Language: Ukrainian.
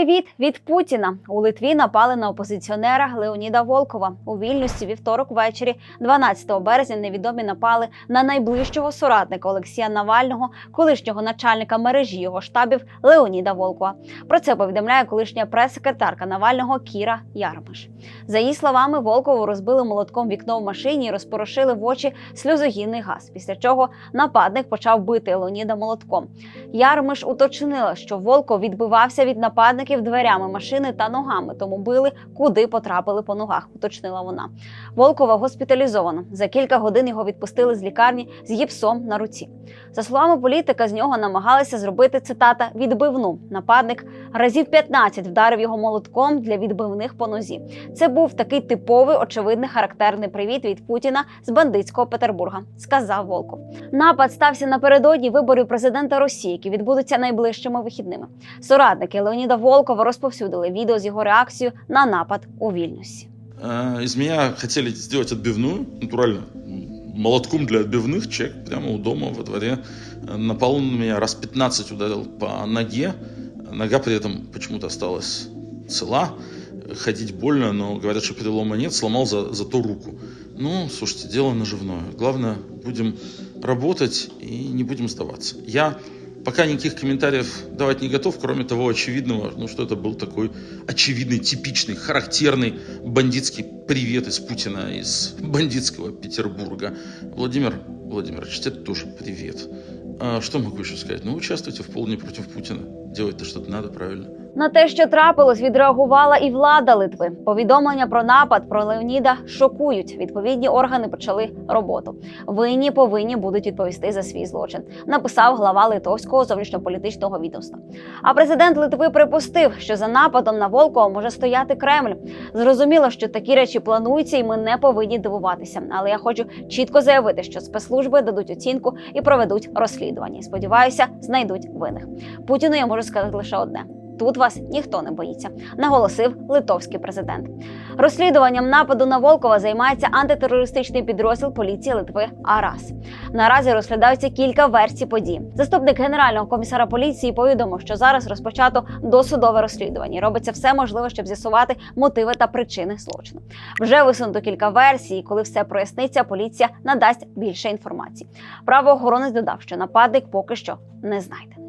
Привіт від Путіна. У Литві напали на опозиціонера Леоніда Волкова. У вільності вівторок ввечері, 12 березня, невідомі напали на найближчого соратника Олексія Навального, колишнього начальника мережі його штабів Леоніда Волкова. Про це повідомляє колишня прес-секретарка Навального Кіра Ярмаш. За її словами, Волкову розбили молотком вікно в машині і розпорошили в очі сльозогінний газ. Після чого нападник почав бити Леоніда молотком. Ярмиш уточнила, що Волков відбивався від нападників дверями машини та ногами, тому били, куди потрапили по ногах. Уточнила вона. Волкова госпіталізовано. За кілька годин його відпустили з лікарні з гіпсом на руці. За словами політика, з нього намагалися зробити цитата відбивну. Нападник разів 15 вдарив його молотком для відбивних по нозі. Це був такий типовий, очевидний характерний привіт від Путіна з бандитського Петербурга, сказав Волков. Напад стався напередодні виборів президента Росії, які відбудуться найближчими вихідними. Соратники Леоніда Волкова розповсюдили відео з його реакцією на напад у Вільнюсі. Э, Из меня хотели сделать отбивную, натурально, м, молотком для отбивных. Человек прямо у дома во дворе э, напал на меня, раз 15 ударил по ноге. Нога при этом почему-то осталась цела. Ходить больно, но говорят, что перелома нет. Сломал за, зато руку. Ну, слушайте, дело наживное. Главное, будем работать и не будем сдаваться. Я пока никаких комментариев давать не готов, кроме того очевидного, ну, что это был такой очевидный, типичный, характерный бандитский привет из Путина, из бандитского Петербурга. Владимир Владимирович, тебе тоже привет. А что могу еще сказать? Ну, участвуйте в полдне против Путина. Делать-то что-то надо, правильно? На те, що трапилось, відреагувала і влада Литви. Повідомлення про напад про Леоніда шокують. Відповідні органи почали роботу. Винні повинні будуть відповісти за свій злочин. Написав глава литовського зовнішньополітичного відомства. А президент Литви припустив, що за нападом на Волкова може стояти Кремль. Зрозуміло, що такі речі плануються, і ми не повинні дивуватися. Але я хочу чітко заявити, що спецслужби дадуть оцінку і проведуть розслідування. Сподіваюся, знайдуть винних. Путіну я можу сказати лише одне. Тут вас ніхто не боїться, наголосив литовський президент. Розслідуванням нападу на Волкова займається антитерористичний підрозділ поліції Литви АРАС. Наразі розглядаються кілька версій подій. Заступник генерального комісара поліції повідомив, що зараз розпочато досудове розслідування. Робиться все можливе, щоб з'ясувати мотиви та причини злочину. Вже висунуто кілька версій. Коли все проясниться, поліція надасть більше інформації. Правоохоронець додав, що нападник поки що не знайдений.